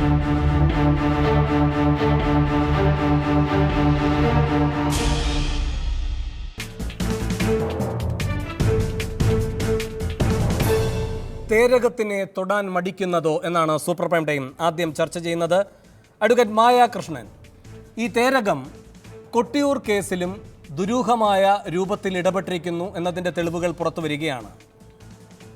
തേരകത്തിനെ തൊടാൻ മടിക്കുന്നതോ എന്നാണ് super prime time. ആദ്യം ചർച്ച ചെയ്യുന്നത് അഡ്വക്കേറ്റ് മായ കൃഷ്ണൻ ഈ തേരകം കൊട്ടിയൂർ കേസിലും ദുരൂഹമായ രൂപത്തിൽ ഇടപെട്ടിരിക്കുന്നു എന്നതിന്റെ തെളിവുകൾ പുറത്തു വരികയാണ്.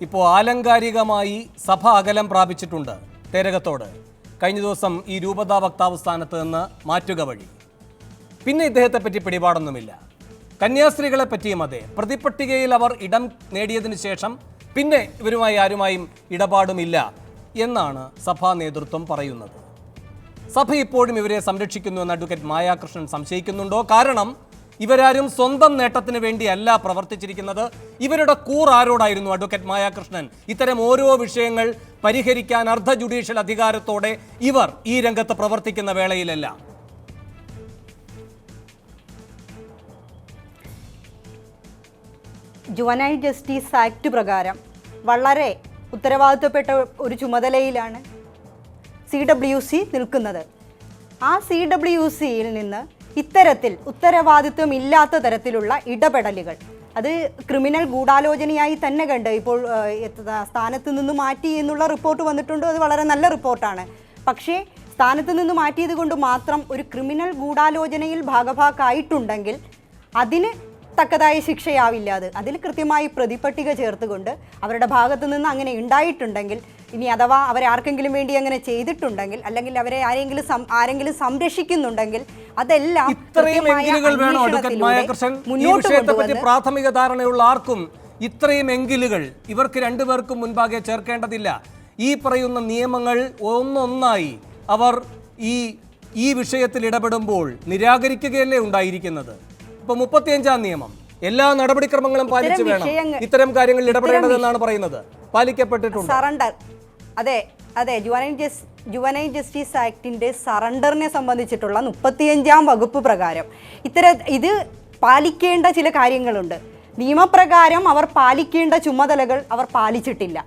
ഇപ്പോൾ ആലങ്കാരികമായി സഭ അകലം പ്രാപിച്ചിട്ടുണ്ട് തേരകത്തോട്. കഴിഞ്ഞ ദിവസം ഈ രൂപതാ വക്താവ് സ്ഥാനത്ത് നിന്ന് മാറ്റുക വഴി. പിന്നെ ഇദ്ദേഹത്തെ പറ്റി പിടിപാടൊന്നുമില്ല. കന്യാസ്ത്രീകളെ പറ്റിയും അതെ. പ്രതിപട്ടികയിൽ അവർ ഇടം നേടിയതിനു ശേഷം പിന്നെ ഇവരുമായി ആരുമായും ഇടപാടുമില്ല എന്നാണ് സഭാ നേതൃത്വം പറയുന്നത്. സഭ ഇപ്പോഴും ഇവരെ സംരക്ഷിക്കുന്നു എന്ന് അഡ്വക്കേറ്റ് മായാകൃഷ്ണൻ സംശയിക്കുന്നുണ്ടോ? കാരണം ഇവരാരും സ്വന്തം നേട്ടത്തിന് വേണ്ടിയല്ല പ്രവർത്തിച്ചിരിക്കുന്നത്. ഇവരുടെ കൂറാരോടായിരുന്നു അഡ്വക്കേറ്റ് മായാകൃഷ്ണൻ? ഇത്തരം ഓരോ വിഷയങ്ങൾ പരിഹരിക്കാൻ അർദ്ധ ജുഡീഷ്യൽ അധികാരത്തോടെ ഇവർ ഈ രംഗത്ത് പ്രവർത്തിക്കുന്ന വേളയിലെല്ലാം. ജുവനൈൽ ജസ്റ്റിസ് ആക്ട് പ്രകാരം വളരെ ഉത്തരവാദിത്വപ്പെട്ട ഒരു ചുമതലയിലാണ് സി ഡബ്ല്യു സി നിൽക്കുന്നത്. ആ സി ഡബ്ല്യു സിയിൽ നിന്ന് ഇത്തരത്തിൽ ഉത്തരവാദിത്വം ഇല്ലാത്ത തരത്തിലുള്ള ഇടപെടലുകൾ അത് ക്രിമിനൽ ഗൂഢാലോചനയായി തന്നെ കണ്ട്. ഇപ്പോൾ സ്ഥാനത്ത് നിന്ന് മാറ്റി എന്നുള്ള റിപ്പോർട്ട് വന്നിട്ടുണ്ട്. അത് വളരെ നല്ല റിപ്പോർട്ടാണ്. പക്ഷേ സ്ഥാനത്ത് നിന്ന് മാറ്റിയത് കൊണ്ട് മാത്രം ഒരു ക്രിമിനൽ ഗൂഢാലോചനയിൽ ഭാഗഭാക്കായിട്ടുണ്ടെങ്കിൽ അതിന് തക്കതായ ശിക്ഷയാവില്ല അത്. അതിൽ കൃത്യമായി പ്രതിപട്ടിക ചേർത്തുകൊണ്ട് അവരുടെ ഭാഗത്തു നിന്ന് അങ്ങനെ ഉണ്ടായിട്ടുണ്ടെങ്കിൽ ഇനി അഥവാ അവരെ ആർക്കെങ്കിലും വേണ്ടി അങ്ങനെ ചെയ്തിട്ടുണ്ടെങ്കിൽ അല്ലെങ്കിൽ അവരെ ആരെങ്കിലും ആരെങ്കിലും സംരക്ഷിക്കുന്നുണ്ടെങ്കിൽ അതെല്ലാം ഇത്രയും എങ്കിലുകൾ വേണോ അന്വേഷണത്തിലൂടെ ഈ മുന്നോട്ട് പറ്റി പ്രാഥമിക ധാരണയുള്ള ആർക്കും ഇത്രയും എങ്കിലുകൾ ഇവർക്ക് രണ്ടുപേർക്കും മുൻപാകെ ചേർക്കേണ്ടതില്ല. ഈ പറയുന്ന നിയമങ്ങൾ ഒന്നൊന്നായി അവർ ഈ ഈ വിഷയത്തിൽ ഇടപെടുമ്പോൾ നിരാകരിക്കുകയല്ലേ ഉണ്ടായിരിക്കുന്നത്? ഇപ്പൊ മുപ്പത്തിയഞ്ചാം നിയമം. എല്ലാ നടപടിക്രമങ്ങളും പാലിച്ചു വേണം ഇത്തരം കാര്യങ്ങളിൽ ഇടപെടേണ്ടതെന്നാണ് പറയുന്നത്. പാലിക്കപ്പെട്ടിട്ടുണ്ട്. സറണ്ടർ. അതെ അതെ ജുവനൈൻ ജസ് ജുവനൈൻ ജസ്റ്റിസ് ആക്ടിന്റെ സറണ്ടറിനെ സംബന്ധിച്ചിട്ടുള്ള മുപ്പത്തിയഞ്ചാം വകുപ്പ് പ്രകാരം ഇത്തര ഇത് പാലിക്കേണ്ട ചില കാര്യങ്ങളുണ്ട്. നിയമപ്രകാരം അവർ പാലിക്കേണ്ട ചുമതലകൾ അവർ പാലിച്ചിട്ടില്ല.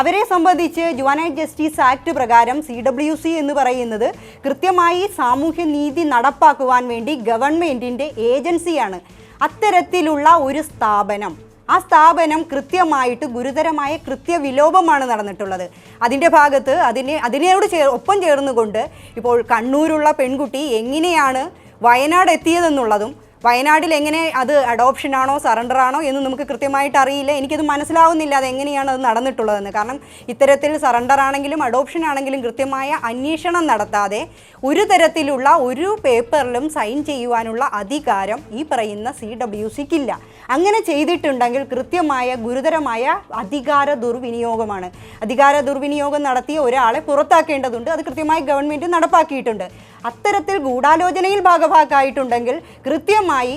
അവരെ സംബന്ധിച്ച് ജുവനൈൻ ജസ്റ്റിസ് ആക്ട് പ്രകാരം സി ഡബ്ല്യു സി എന്ന് പറയുന്നത് കൃത്യമായി സാമൂഹ്യ നീതി നടപ്പാക്കുവാൻ വേണ്ടി ഗവൺമെന്റിന്റെ ഏജൻസിയാണ് അത്തരത്തിലുള്ള ഒരു സ്ഥാപനം. ആ സ്ഥാപനം കൃത്യമായിട്ട് ഗുരുതരമായ കൃത്യവിലോപമാണ് നടന്നിട്ടുള്ളത്. അതിന്റെ ഭാഗത്ത് അതിനെ അതിനോട് ചേർ ഒപ്പം ചേർന്നുകൊണ്ട് ഇപ്പോൾ കണ്ണൂരുള്ള പെൺകുട്ടി എങ്ങനെയാണ് വയനാട് എത്തിയതെന്നുള്ളതും വയനാട്ടിൽ എങ്ങനെ അത് അഡോപ്ഷൻ ആണോ സറണ്ടർ ആണോ എന്ന് നമുക്ക് കൃത്യമായിട്ട് അറിയില്ല. എനിക്കത് മനസ്സിലാവുന്നില്ല അത് എങ്ങനെയാണ് അത് നടന്നിട്ടുള്ളതെന്ന്. കാരണം ഇത്തരത്തിൽ സറണ്ടർ ആണെങ്കിലും അഡോപ്ഷൻ ആണെങ്കിലും കൃത്യമായ അന്വേഷണം നടത്താതെ ഒരു തരത്തിലുള്ള ഒരു പേപ്പറിലും സൈൻ ചെയ്യുവാനുള്ള അധികാരം ഈ പറയുന്ന സി ഡബ്ല്യു സിക്കില്ല അങ്ങനെ ചെയ്തിട്ടുണ്ടെങ്കിൽ കൃത്യമായ ഗുരുതരമായ അധികാര ദുർവിനിയോഗമാണ്. അധികാര ദുർവിനിയോഗം നടത്തിയ ഒരാളെ പുറത്താക്കേണ്ടതുണ്ട്. അത് കൃത്യമായി ഗവൺമെന്റ് നടപ്പാക്കിയിട്ടുണ്ട്. അത്തരത്തിൽ ഗൂഢാലോചനയിൽ ഭാഗഭാക്കായിട്ടുണ്ടെങ്കിൽ കൃത്യമായി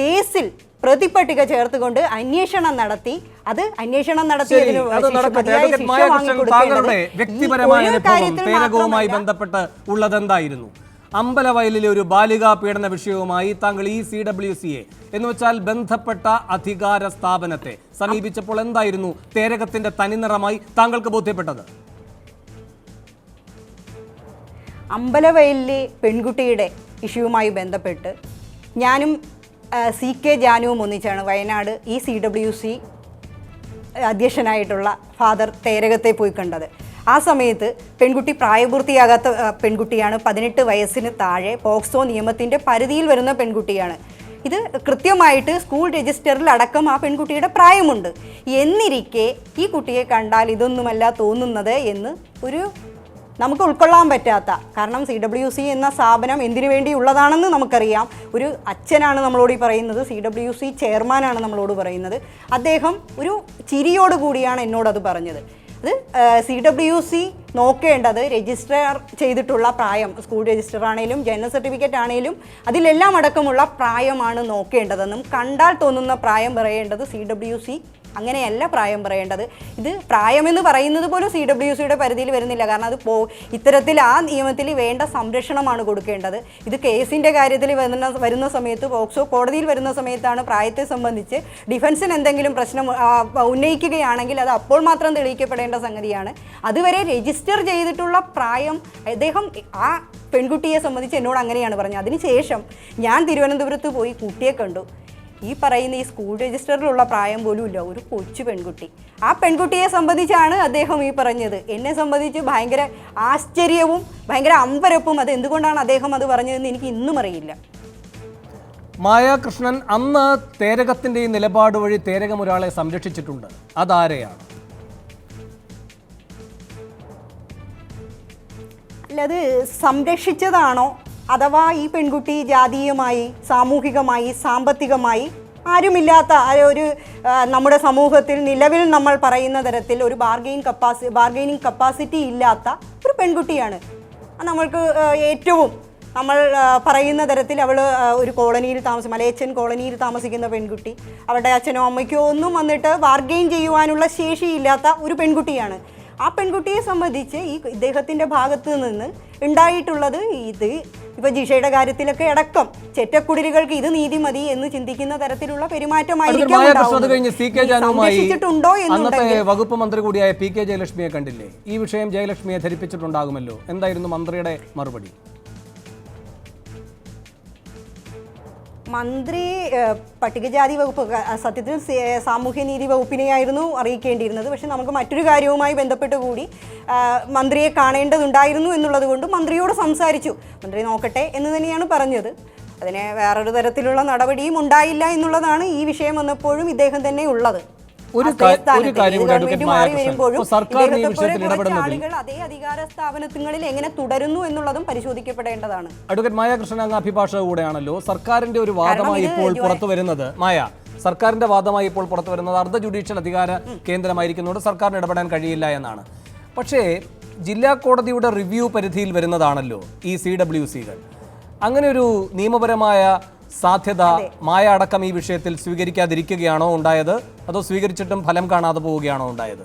കേസിൽ പ്രതിപട്ടിക ചേർത്തുകൊണ്ട് അന്വേഷണം നടത്തി അത് അന്വേഷണം നടത്തിയതിനുമായി നടത്തിയതിന് മാത്രമല്ല, ബന്ധപ്പെട്ട് ഉള്ളതെന്തായിരുന്നു? അമ്പലവയലിലെ ഒരു ബാലികാ പീഡന വിഷയവുമായി താങ്കൾ ഈ സി ഡബ്ല്യു സിയെ എന്ന് വെച്ചാൽ ബന്ധപ്പെട്ട അധികാര സ്ഥാപനത്തെ സമീപിച്ചപ്പോൾ എന്തായിരുന്നു? തേരകത്തിന്റെ തനിനിറമായി താങ്കൾക്ക് ബോധ്യപ്പെട്ടത്? അമ്പലവയലിലെ പെൺകുട്ടിയുടെ ഇഷ്യൂവുമായി ബന്ധപ്പെട്ട് ഞാനും സി കെ ജാനുവും ഒന്നിച്ചാണ് വയനാട് ഈ സി ഡബ്ല്യു സി അധ്യക്ഷനായിട്ടുള്ള ഫാദർ തേരകത്തെ പോയി കണ്ടത്. ആ സമയത്ത് പെൺകുട്ടി പ്രായപൂർത്തിയാകാത്ത പെൺകുട്ടിയാണ് പതിനെട്ട് വയസ്സിന് താഴെ പോക്സോ നിയമത്തിന്റെ പരിധിയിൽ വരുന്ന പെൺകുട്ടിയാണ്. ഇത് കൃത്യമായിട്ട് സ്കൂൾ രജിസ്റ്ററിൽ അടക്കം ആ പെൺകുട്ടിയുടെ പ്രായമുണ്ട്. എന്നിരിക്കെ ഈ കുട്ടിയെ കണ്ടാൽ ഇതൊന്നുമല്ല തോന്നുന്നത് എന്ന് ഒരു നമുക്ക് ഉൾക്കൊള്ളാൻ പറ്റാത്ത. കാരണം സി ഡബ്ല്യു സി എന്ന സ്ഥാപനം എന്തിനു വേണ്ടി ഉള്ളതാണെന്ന് നമുക്കറിയാം. ഒരു അച്ഛനാണ് നമ്മളോട് ഈ പറയുന്നത്. സി ഡബ്ല്യു സി ചെയർമാനാണ് നമ്മളോട് പറയുന്നത്. അദ്ദേഹം ഒരു ചിരിയോട് കൂടിയാണ് എന്നോട് അത് പറഞ്ഞത്. അത് സി ഡബ്ല്യു സി നോക്കേണ്ടത് രജിസ്റ്റർ ചെയ്തിട്ടുള്ള പ്രായം സ്കൂൾ രജിസ്റ്റർ ആണെങ്കിലും ജനന സർട്ടിഫിക്കറ്റ് ആണെങ്കിലും അതിലെല്ലാം അടക്കമുള്ള പ്രായമാണ് നോക്കേണ്ടതെന്നും കണ്ടാൽ തോന്നുന്ന പ്രായം പറയേണ്ടത് സി ഡബ്ല്യു സി അങ്ങനെയല്ല പ്രായം പറയേണ്ടത്. ഇത് പ്രായമെന്ന് പറയുന്നത് പോലും സി ഡബ്ല്യു സിയുടെ പരിധിയിൽ വരുന്നില്ല. കാരണം അത് പോ ഇത്തരത്തിൽ ആ നിയമത്തിൽ വേണ്ട സംരക്ഷണമാണ് കൊടുക്കേണ്ടത്. ഇത് കേസിന്റെ കാര്യത്തിൽ വരുന്ന വരുന്ന സമയത്ത് പോക്സോ കോടതിയിൽ വരുന്ന സമയത്താണ് പ്രായത്തെ സംബന്ധിച്ച് ഡിഫൻസിന് എന്തെങ്കിലും പ്രശ്നം ഉന്നയിക്കുകയാണെങ്കിൽ അത് അപ്പോൾ മാത്രം തെളിയിക്കപ്പെടേണ്ട സംഗതിയാണ്. അതുവരെ രജിസ്റ്റർ ചെയ്തിട്ടുള്ള പ്രായം അദ്ദേഹം ആ പെൺകുട്ടിയെ സംബന്ധിച്ച് എന്നോട് അങ്ങനെയാണ് പറഞ്ഞത്. അതിനുശേഷം ഞാൻ തിരുവനന്തപുരത്ത് പോയി കുട്ടിയെ കണ്ടു. ഈ പറയുന്ന ഈ സ്കൂൾ രജിസ്റ്ററിലുള്ള പ്രായം പോലും ഇല്ല. ഒരു കൊച്ചു പെൺകുട്ടി. ആ പെൺകുട്ടിയെ സംബന്ധിച്ചാണ് അദ്ദേഹം ഈ പറഞ്ഞത്. എന്നെ സംബന്ധിച്ച് ഭയങ്കര ആശ്ചര്യവും ഭയങ്കര അമ്പരപ്പും അത് എന്തുകൊണ്ടാണ് അദ്ദേഹം അത് പറഞ്ഞതെന്ന് എനിക്ക് ഇന്നും അറിയില്ല. മായാകൃഷ്ണൻ അന്ന് തേരകത്തിന്റെ ഈ നിലപാട് വഴി തേരകം ഒരാളെ സംരക്ഷിച്ചിട്ടുണ്ട്. അതാരെയാണ്? അല്ല അത് സംരക്ഷിച്ചതാണോ അഥവാ ഈ പെൺകുട്ടി ജാതീയമായി സാമൂഹികമായി സാമ്പത്തികമായി ആരുമില്ലാത്ത ഒരു നമ്മുടെ സമൂഹത്തിൽ നിലവിൽ നമ്മൾ പറയുന്ന തരത്തിൽ ഒരു ബാർഗെയിൻ കപ്പാസി ബാർഗെയിനിങ് കപ്പാസിറ്റി ഇല്ലാത്ത ഒരു പെൺകുട്ടിയാണ്. നമ്മൾക്ക് ഏറ്റവും നമ്മൾ പറയുന്ന തരത്തിൽ അവൾ ഒരു കോളനിയിൽ താമസം മലയച്ചൻ കോളനിയിൽ താമസിക്കുന്ന പെൺകുട്ടി അവളുടെ അച്ഛനോ അമ്മയ്ക്കോ ഒന്നും വന്നിട്ട് ബാർഗെയിൻ ചെയ്യുവാനുള്ള ശേഷിയില്ലാത്ത ഒരു പെൺകുട്ടിയാണ്. ആ പെൺകുട്ടിയെ സംബന്ധിച്ച് ഈ ഇദ്ദേഹത്തിന്റെ ഭാഗത്ത് നിന്ന് ഉണ്ടായിട്ടുള്ളത് ഇത് ഇപ്പൊ ജിഷയുടെ കാര്യത്തിലൊക്കെ അടക്കം ചെറ്റക്കുടിലുകൾക്ക് ഇത് നീതി മതി എന്ന് ചിന്തിക്കുന്ന തരത്തിലുള്ള പെരുമാറ്റമായിരിക്കും വകുപ്പ് മന്ത്രി കൂടിയായ പി കെ ജയലക്ഷ്മിയെ കണ്ടില്ലേ? ഈ വിഷയം ജയലക്ഷ്മിയെ ധരിപ്പിച്ചിട്ടുണ്ടാകുമല്ലോ. എന്തായിരുന്നു മന്ത്രിയുടെ മറുപടി? മന്ത്രി പട്ടികജാതി വകുപ്പ് സത്യത്തിൽ സാമൂഹ്യനീതി വകുപ്പിനെയായിരുന്നു അറിയിക്കേണ്ടിയിരുന്നത്. പക്ഷെ നമുക്ക് മറ്റൊരു കാര്യവുമായി ബന്ധപ്പെട്ട് കൂടി മന്ത്രിയെ കാണേണ്ടതുണ്ടായിരുന്നു എന്നുള്ളത് കൊണ്ട് മന്ത്രിയോട് സംസാരിച്ചു. മന്ത്രി നോക്കട്ടെ എന്ന് തന്നെയാണ് പറഞ്ഞത്. അതിനെ വേറൊരു തരത്തിലുള്ള നടപടിയും ഉണ്ടായില്ല എന്നുള്ളതാണ് ഈ വിഷയം വന്നപ്പോഴും ഇദ്ദേഹം തന്നെ ഉള്ളത്. ഒരു ഒരു കാര്യം കൂടി അഡ്വക്കേറ്റ് മാറി വരുമ്പോഴും സർക്കാർ ഈ വിഷയത്തിൽ ഇടപെടുന്നതിൽ അതേ അധികാര സ്ഥാപനങ്ങളിൽ എങ്ങനെ തുടരുന്നു എന്നുള്ളതും പരിശോധിക്കപ്പെടേണ്ടതാണ്. അഡ്വക്കേറ്റ് മായാകൃഷ്ണൻ അങ്ങ് അഭിഭാഷക കൂടെയാണല്ലോ. സർക്കാരിന്റെ ഒരു വാദമായി ഇപ്പോൾ പുറത്തു വരുന്നത് മായ സർക്കാരിന്റെ വാദമായി ഇപ്പോൾ പുറത്തു വരുന്നത് അർദ്ധ ജുഡീഷ്യൽ അധികാര കേന്ദ്രമായിരിക്കുന്നതുകൊണ്ട് സർക്കാരിന് ഇടപെടാൻ കഴിയില്ല എന്നാണ്. പക്ഷേ ജില്ലാ കോടതിയുടെ റിവ്യൂ പരിധിയിൽ വരുന്നതാണല്ലോ ഈ സി ഡബ്ല്യു സികൾ അങ്ങനെ ഒരു നിയമപരമായ സാധ്യത മായ അടക്കം ഈ വിഷയത്തിൽ സ്വീകരിക്കാതിരിക്കുകയാണോ ഉണ്ടായത്? അതോ സ്വീകരിച്ചിട്ടും ഫലം കാണാതെ പോവുകയാണോ ഉണ്ടായത്?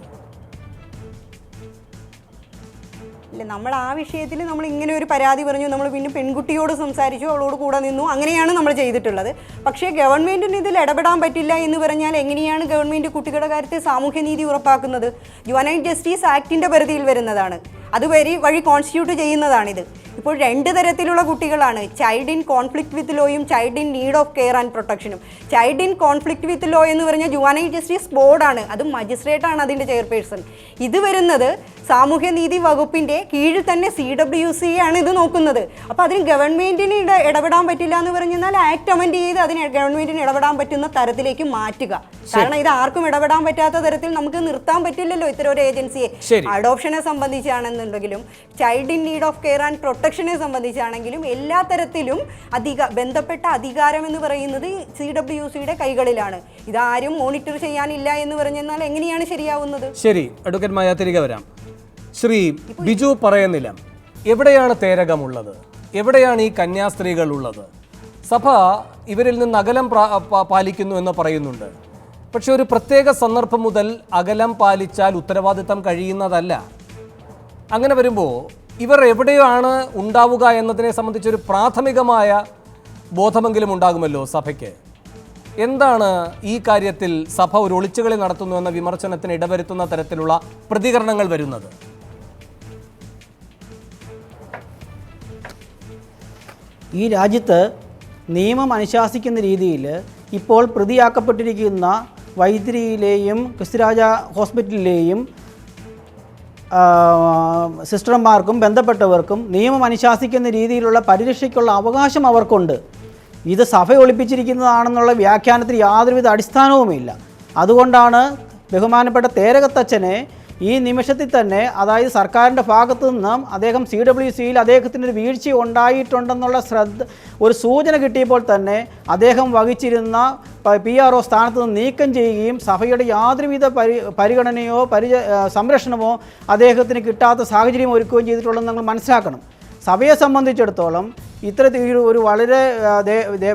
ഇല്ല നമ്മൾ ആ വിഷയത്തിൽ നമ്മൾ ഇങ്ങനെ ഒരു പരാതി പറഞ്ഞു നമ്മൾ പിന്നെ പെൺകുട്ടിയോട് സംസാരിച്ചു അവളോട് കൂടെ നിന്നു അങ്ങനെയാണ് നമ്മൾ ചെയ്തിട്ടുള്ളത്. പക്ഷേ ഗവൺമെന്റിന് ഇതിൽ ഇടപെടാൻ പറ്റില്ല എന്ന് പറഞ്ഞാൽ എങ്ങനെയാണ് ഗവൺമെന്റ് കുട്ടികളുടെ കാര്യത്തിൽ സാമൂഹ്യനീതി ഉറപ്പാക്കുന്നത്? ജുവനൈൻ ജസ്റ്റിസ് ആക്ടിന്റെ പരിധിയിൽ വരുന്നതാണ്. അതുവരെ വഴി കോൺസ്റ്റിറ്റ്യൂട്ട് ചെയ്യുന്നതാണിത്. ഇപ്പോൾ രണ്ട് തരത്തിലുള്ള കുട്ടികളാണ്. Child in conflict with ലോയും child in need of care and പ്രൊട്ടക്ഷനും child in conflict with law എന്ന് പറഞ്ഞാൽ ജുവാനൈ ജസ്റ്റിസ് ബോർഡാണ് അത് മജിസ്ട്രേറ്റാണ് ആണ് അതിന്റെ ചെയർപേഴ്സൺ ഇത് വരുന്നത് സാമൂഹ്യനീതി വകുപ്പിന്റെ കീഴിൽ തന്നെ സി ഡബ്ല്യു സി ആണ് ഇത് നോക്കുന്നത്. അപ്പോൾ അതിന് ഗവൺമെന്റിന് ഇട ഇടപെടാൻ പറ്റില്ല എന്ന് പറഞ്ഞാൽ ആക്ട് അമെൻഡ് ചെയ്ത് അതിന് ഗവൺമെന്റിന് ഇടപെടാൻ പറ്റുന്ന തരത്തിലേക്ക് മാറ്റുക. കാരണം ഇത് ആർക്കും ഇടപെടാൻ പറ്റാത്ത തരത്തിൽ നമുക്ക് നിർത്താൻ പറ്റില്ലല്ലോ ഇത്തരം ഒരു ഏജൻസിയെ. അഡോപ്ഷനെ സംബന്ധിച്ചാണെന്നുണ്ടെങ്കിലും child in need of care and പ്രൊട്ടക്ഷനെ സംബന്ധിച്ചാണെങ്കിലും എല്ലാ തരത്തിലും അധിക ബന്ധപ്പെട്ട അധികാരം എന്ന് പറയുന്നത് സി ഡബ്ല്യു സിയുടെ കൈകളിലാണ്. ഇതാരും മോണിറ്റർ ചെയ്യാനില്ല എന്ന് പറഞ്ഞാൽ എങ്ങനെയാണ് ശരിയാവുന്നത്? ശരി അഡ്വക്കേറ്റ് മായ തിരികെ വരാം. ശ്രീ ബിജു പറയുന്നില്ല. എവിടെയാണ് തേരകമുള്ളത്? എവിടെയാണ് ഈ കന്യാസ്ത്രീകൾ ഉള്ളത് സഭ ഇവരിൽ നിന്ന് അകലം പാലിക്കുന്നു എന്ന് പറയുന്നുണ്ട്. പക്ഷെ ഒരു പ്രത്യേക സന്ദർഭം മുതൽ അകലം പാലിച്ചാൽ ഉത്തരവാദിത്തം കഴിയുന്നതല്ല. അങ്ങനെ വരുമ്പോൾ ഇവർ എവിടെയാണ് ഉണ്ടാവുക എന്നതിനെ സംബന്ധിച്ചൊരു പ്രാഥമികമായ ബോധമെങ്കിലും ഉണ്ടാകുമല്ലോ സഭയ്ക്ക്. എന്താണ് ഈ കാര്യത്തിൽ സഭ ഒരു ഒളിച്ചുകളി നടത്തുന്നു എന്ന വിമർശനത്തിന് ഇടവരുത്തുന്ന തരത്തിലുള്ള പ്രതികരണങ്ങൾ വരുന്നത്? ഈ രാജ്യത്ത് നിയമം അനുശാസിക്കുന്ന രീതിയിൽ ഇപ്പോൾ പ്രതിയാക്കപ്പെട്ടിരിക്കുന്ന വൈദ്യുതിയിലെയും ക്രിസ്തുരാജ ഹോസ്പിറ്റലിലെയും സിസ്റ്റർമാർക്കും ബന്ധപ്പെട്ടവർക്കും നിയമം അനുശാസിക്കുന്ന രീതിയിലുള്ള പരിരക്ഷയ്ക്കുള്ള അവകാശം അവർക്കുണ്ട്. ഇത് സഭ ഒളിപ്പിച്ചിരിക്കുന്നതാണെന്നുള്ള വ്യാഖ്യാനത്തിൽ യാതൊരുവിധ അടിസ്ഥാനവുമില്ല. അതുകൊണ്ടാണ് ബഹുമാനപ്പെട്ട തേരകത്തച്ഛനെ ഈ നിമിഷത്തിൽ തന്നെ അതായത് സർക്കാരിന്റെ ഭാഗത്തു നിന്നും അദ്ദേഹം സി ഡബ്ല്യു സിയിൽ അദ്ദേഹത്തിന് ഒരു വീഴ്ച ഉണ്ടായിട്ടുണ്ടെന്നുള്ള ശ്രദ്ധ ഒരു സൂചന കിട്ടിയപ്പോൾ തന്നെ അദ്ദേഹം വഹിച്ചിരുന്ന പി ആർ ഒ സ്ഥാനത്ത് നിന്ന് നീക്കം ചെയ്യുകയും സഭയുടെ യാതൊരുവിധ പരി പരിഗണനയോ പരിച സംരക്ഷണമോ അദ്ദേഹത്തിന് കിട്ടാത്ത സാഹചര്യം ഒരുക്കുകയും ചെയ്തിട്ടുള്ളതെന്ന് നമ്മൾ മനസ്സിലാക്കണം. സഭയെ സംബന്ധിച്ചിടത്തോളം ഇത്തരത്തിൽ ഒരു വളരെ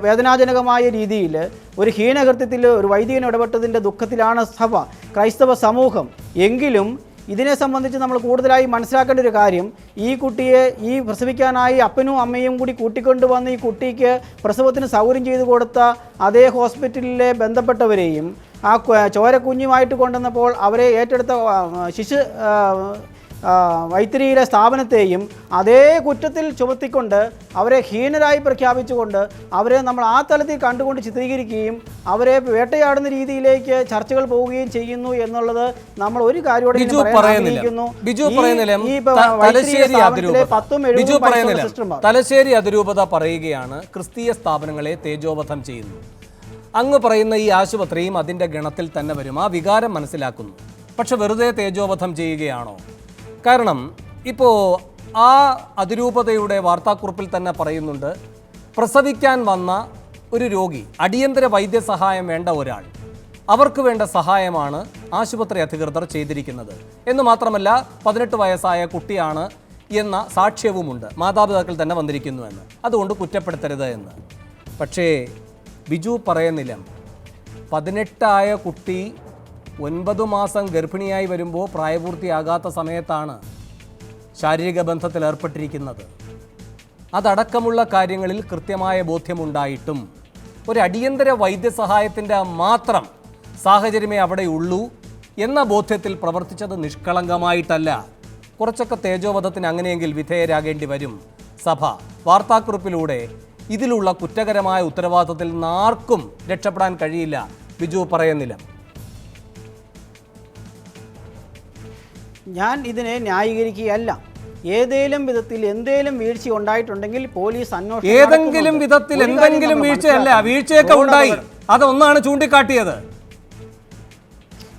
വേദനാജനകമായ രീതിയിൽ ഒരു ഹീനകൃത്യത്തിൽ ഒരു വൈദികൻ ഇടപെട്ടതിന്റെ ദുഃഖത്തിലാണ് സഭ ക്രൈസ്തവ സമൂഹം. എങ്കിലും ഇതിനെ സംബന്ധിച്ച് നമ്മൾ കൂടുതലായി മനസ്സിലാക്കേണ്ട ഒരു കാര്യം ഈ കുട്ടിയെ ഈ പ്രസവിക്കാനായി അപ്പനും അമ്മയും കൂടി കൂട്ടിക്കൊണ്ട് വന്ന് ഈ കുട്ടിക്ക് പ്രസവത്തിന് സൗകര്യം ചെയ്തു കൊടുത്ത അതേ ഹോസ്പിറ്റലിലെ ബന്ധപ്പെട്ടവരെയും ആ ചോരക്കുഞ്ഞുമായിട്ട് കൊണ്ടുവന്നപ്പോൾ അവരെ ഏറ്റെടുത്ത ശിശു വൈത്തിരിയിലെ സ്ഥാപനത്തെയും അതേ കുറ്റത്തിൽ ചുമത്തിക്കൊണ്ട് അവരെ ഹീനരായി പ്രഖ്യാപിച്ചുകൊണ്ട് അവരെ നമ്മൾ ആ തലത്തിൽ കണ്ടുകൊണ്ട് ചിത്രീകരിക്കുകയും അവരെ വേട്ടയാടുന്ന രീതിയിലേക്ക് ചർച്ചകൾ പോവുകയും ചെയ്യുന്നു എന്നുള്ളത് നമ്മൾ ഒരു കാര്യത്തോടെ തലശ്ശേരി അതിരൂപത. പറയുകയാണ് ക്രിസ്തീയ സ്ഥാപനങ്ങളെ തേജോവധം ചെയ്യുന്നു. അങ്ങ് പറയുന്ന ഈ ആശുപത്രിയും അതിന്റെ ഗണത്തിൽ തന്നെ വരും. ആ വികാരം മനസ്സിലാക്കുന്നു. പക്ഷെ വെറുതെ തേജോവധം ചെയ്യുകയാണോ? കാരണം ഇപ്പോൾ ആ അതിരൂപതയുടെ വാർത്താക്കുറിപ്പിൽ തന്നെ പറയുന്നുണ്ട് പ്രസവിക്കാൻ വന്ന ഒരു രോഗി അടിയന്തര വൈദ്യസഹായം വേണ്ട ഒരാൾ. അവർക്ക് വേണ്ട സഹായമാണ് ആശുപത്രി അധികൃതർ ചെയ്തിരിക്കുന്നത്. എന്ന് മാത്രമല്ല പതിനെട്ട് വയസ്സായ കുട്ടിയാണ് എന്ന സാക്ഷ്യവുമുണ്ട്. മാതാപിതാക്കൾ തന്നെ വന്നിരിക്കുന്നുവെന്ന് അതുകൊണ്ട് കുറ്റപ്പെടുത്തരുത് എന്ന്. പക്ഷേ ബിജു പറയുന്നില്ല. പതിനെട്ടായ കുട്ടി ഒൻപത് മാസം ഗർഭിണിയായി വരുമ്പോൾ പ്രായപൂർത്തിയാകാത്ത സമയത്താണ് ശാരീരിക ബന്ധത്തിൽ ഏർപ്പെട്ടിരിക്കുന്നത്. അതടക്കമുള്ള കാര്യങ്ങളിൽ കൃത്യമായ ബോധ്യമുണ്ടായിട്ടും ഒരു അടിയന്തര വൈദ്യസഹായത്തിന്റെ മാത്രം സാഹചര്യമേ അവിടെ ഉള്ളൂ എന്ന ബോധ്യത്തിൽ പ്രവർത്തിച്ചത് നിഷ്കളങ്കമായിട്ടല്ല. കുറച്ചൊക്കെ തേജോവധത്തിന് അങ്ങനെയെങ്കിൽ വിധേയരാകേണ്ടി വരും സഭ. വാർത്താക്കുറിപ്പിലൂടെ ഇതിലുള്ള കുറ്റകരമായ ഉത്തരവാദിത്തത്തിൽ നിന്ന് ആർക്കും രക്ഷപ്പെടാൻ കഴിയില്ല. ബിജു പറയുന്നില്ല. ഞാൻ ഇതിനെ ന്യായീകരിക്കുകയല്ല. ഏതെങ്കിലും വിധത്തിൽ എന്തെങ്കിലും വീഴ്ച ഉണ്ടായിട്ടുണ്ടെങ്കിൽ പോലീസ് അന്വേഷണം ഏതെങ്കിലും വിധത്തിൽ എന്തെങ്കിലും വീഴ്ചയല്ല. വീഴ്ചയൊക്കെ ഉണ്ടായി. അതൊന്നാണ് ചൂണ്ടിക്കാട്ടിയത്.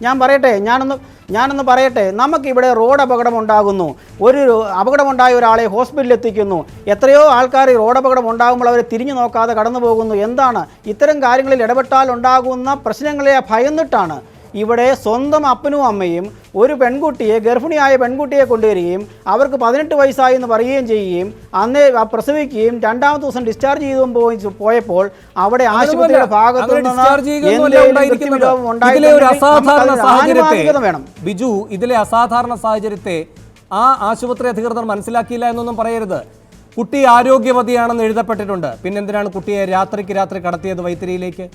ഞാൻ പറയട്ടെ ഞാനൊന്ന് ഞാനൊന്ന് പറയട്ടെ. നമുക്കിവിടെ റോഡ് അപകടം ഉണ്ടാകുന്നു. ഒരു അപകടമുണ്ടായ ഒരാളെ ഹോസ്പിറ്റലിൽ എത്തിക്കുന്നു. എത്രയോ ആൾക്കാർ റോഡ് അപകടം ഉണ്ടാകുമ്പോൾ അവരെ തിരിഞ്ഞു നോക്കാതെ കടന്നു പോകുന്നു. എന്താണ്? ഇത്തരം കാര്യങ്ങളിൽ ഇടപെട്ടാൽ ഉണ്ടാകുന്ന പ്രശ്നങ്ങളെ ഭയന്നിട്ടാണ്. ഇവിടെ സ്വന്തം അപ്പനും അമ്മയും ഒരു പെൺകുട്ടിയെ ഗർഭിണിയായ പെൺകുട്ടിയെ കൊണ്ടുവരികയും അവർക്ക് പതിനെട്ട് വയസ്സായി എന്ന് പറയുകയും ചെയ്യുകയും അന്നേ പ്രസവിക്കുകയും രണ്ടാമത്തെ ദിവസം ഡിസ്ചാർജ് ചെയ്തു പോയി പോയപ്പോൾ അവിടെ ആശുപത്രിയുടെ ഭാഗത്തു വേണം. ബിജു ഇതിലെ അസാധാരണ സാഹചര്യത്തെ ആ ആശുപത്രി അധികൃതർ മനസ്സിലാക്കിയില്ല എന്നൊന്നും പറയരുത്. കുട്ടി ആരോഗ്യവതിയാണെന്ന് എഴുതപ്പെട്ടിട്ടുണ്ട്. പിന്നെന്തിനാണ് കുട്ടിയെ രാത്രിക്ക് രാത്രി കടത്തിയത് വൈത്തിരിയിലേക്ക്?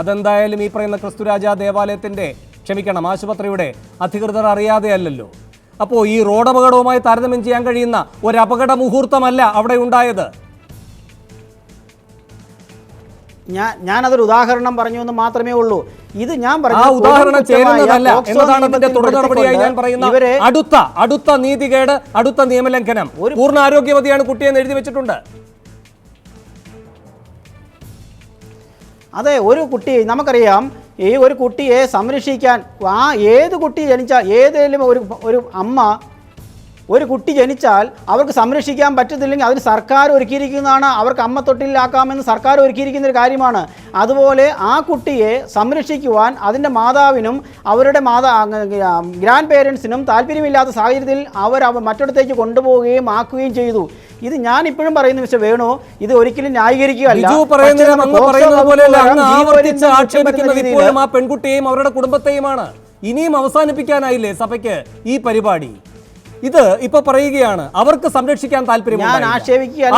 അതെന്തായാലും ഈ പറയുന്ന ക്രിസ്തുരാജ ദേവാലയത്തിന്റെ ക്ഷമിക്കണം ആശുപത്രിയുടെ അധികൃതർ അറിയാതെയല്ലല്ലോ. അപ്പോൾ ഈ റോഡ് അപകടവുമായി താരതമ്യം ചെയ്യാൻ കഴിയുന്ന ഒരു അപകട മുഹൂർത്തമല്ല അവിടെ ഉണ്ടായത്. ഞാൻ ഞാനതൊരു ഉദാഹരണം പറഞ്ഞു എന്ന് മാത്രമേ ഉള്ളൂ. ഇത് ഞാൻ പറഞ്ഞു ഉദാഹരണം ചേരുന്നതല്ല എന്നതാണ് ഇതിന്റെ തുടർ നടപടിയായി ഞാൻ പറയുന്ന ഇവരെ അടുത്ത അടുത്ത നീതികേട് അടുത്ത നിയമലംഘനം. ഒരു പൂർണ ആരോഗ്യവതിയാണ് കുട്ടിയെന്ന് എഴുതി വെച്ചിട്ടുണ്ട്. അതെ ഒരു കുട്ടി നമുക്കറിയാം ഈ ഒരു കുട്ടിയെ സംരക്ഷിക്കാൻ ആ ഏത് കുട്ടി ജനിച്ച ഏതെങ്കിലും ഒരു ഒരു അമ്മ ഒരു കുട്ടി ജനിച്ചാൽ അവർക്ക് സംരക്ഷിക്കാൻ പറ്റത്തില്ലെങ്കിൽ അതിന് സർക്കാർ ഒരുക്കിയിരിക്കുന്നതാണ് അവർക്ക് അമ്മ തൊട്ടിലാക്കാമെന്ന് സർക്കാർ ഒരുക്കിയിരിക്കുന്ന ഒരു കാര്യമാണ്. അതുപോലെ ആ കുട്ടിയെ സംരക്ഷിക്കുവാൻ അതിന്റെ മാതാവിനും അവരുടെ മാതാ ഗ്രാൻഡ് പേരൻസിനും താല്പര്യമില്ലാത്ത സാഹചര്യത്തിൽ അവർ അവ മറ്റിടത്തേക്ക് കൊണ്ടുപോവുകയും ആക്കുകയും ചെയ്തു. ഇത് ഞാൻ ഇപ്പോഴും പറയുന്ന മിസ്റ്റർ വേണു ഇത് ഒരിക്കലും ന്യായീകരിക്കുകയല്ല. ആ പെൺകുട്ടിയെയും അവരുടെ കുടുംബത്തെയുമാണ്. ഇനിയും അവസാനിപ്പിക്കാനായില്ലേ സഭയ്ക്ക് ഈ പരിപാടി? ഇത് ഇപ്പൊ പറയുകയാണ് അവർക്ക് സംരക്ഷിക്കാൻ താല്പര്യം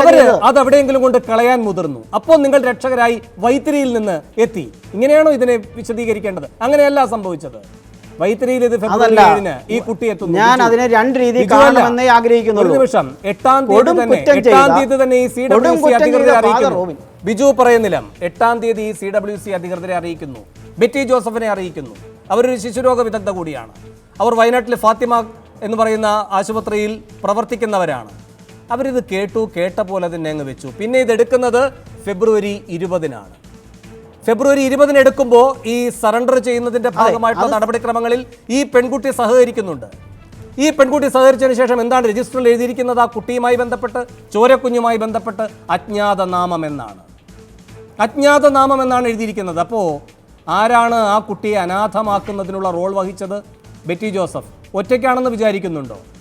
അവർ. അത് എവിടെയെങ്കിലും കൊണ്ട് കളയാൻ മുതിർന്നു. അപ്പോൾ നിങ്ങൾ രക്ഷകരായി വൈത്തിരിയിൽ നിന്ന് എത്തി. ഇങ്ങനെയാണോ ഇതിനെ വിശദീകരിക്കേണ്ടത്? അങ്ങനെയല്ല സംഭവിച്ചത്. വൈത്തിരിയിൽ ഇത് ഫെബ്രുവരി ഏഴിന് ഈ കുട്ടി എത്തുന്നു. ഞാൻ. അതിനെ രണ്ട് രീതിയിൽ. കാണണമെന്നേ ആഗ്രഹിക്കുന്നു ഒരു നിമിഷം. എട്ടാം തീയതി തന്നെ എട്ടാം തീയതി തന്നെ ഈ സി കൊടും ഡബ്ല്യു സി അധികൃതരെ അറിയിക്കുന്നു. ബിജു പറയുന്നില്ല. എട്ടാം തീയതി ഈ സി ഡബ്ല്യു സി അധികൃതരെ അറിയിക്കുന്നു. ബെറ്റി ജോസഫിനെ അറിയിക്കുന്നു. അവരൊരു ശിശുരോഗ വിദഗ്ധ കൂടിയാണ്. അവർ വയനാട്ടിലെ ഫാത്തിമ എന്ന് പറയുന്ന ആശുപത്രിയിൽ പ്രവർത്തിക്കുന്നവരാണ്. അവരിത് കേട്ടു കേട്ട പോലെ തന്നെ അങ്ങ് വെച്ചു. പിന്നെ ഇതെടുക്കുന്നത് ഫെബ്രുവരി ഇരുപതിനാണ്. ഫെബ്രുവരി ഇരുപതിന് എടുക്കുമ്പോൾ ഈ സറണ്ടർ ചെയ്യുന്നതിന്റെ ഭാഗമായിട്ടുള്ള നടപടിക്രമങ്ങളിൽ ഈ പെൺകുട്ടി സഹകരിക്കുന്നുണ്ട്. ഈ പെൺകുട്ടി സഹകരിച്ചതിന് ശേഷം എന്താണ് രജിസ്റ്ററിൽ എഴുതിയിരിക്കുന്നത്? ആ കുട്ടിയുമായി ബന്ധപ്പെട്ട് ചോരക്കുഞ്ഞുമായി ബന്ധപ്പെട്ട് അജ്ഞാത നാമം എന്നാണ്. അജ്ഞാത നാമം എന്നാണ് എഴുതിയിരിക്കുന്നത്. അപ്പോൾ ആരാണ് ആ കുട്ടിയെ അനാഥമാക്കുന്നതിനുള്ള റോൾ വഹിച്ചത്? Betty Joseph. ഒറ്റയ്ക്കാണെന്ന് വിചാരിക്കുന്നുണ്ടോ?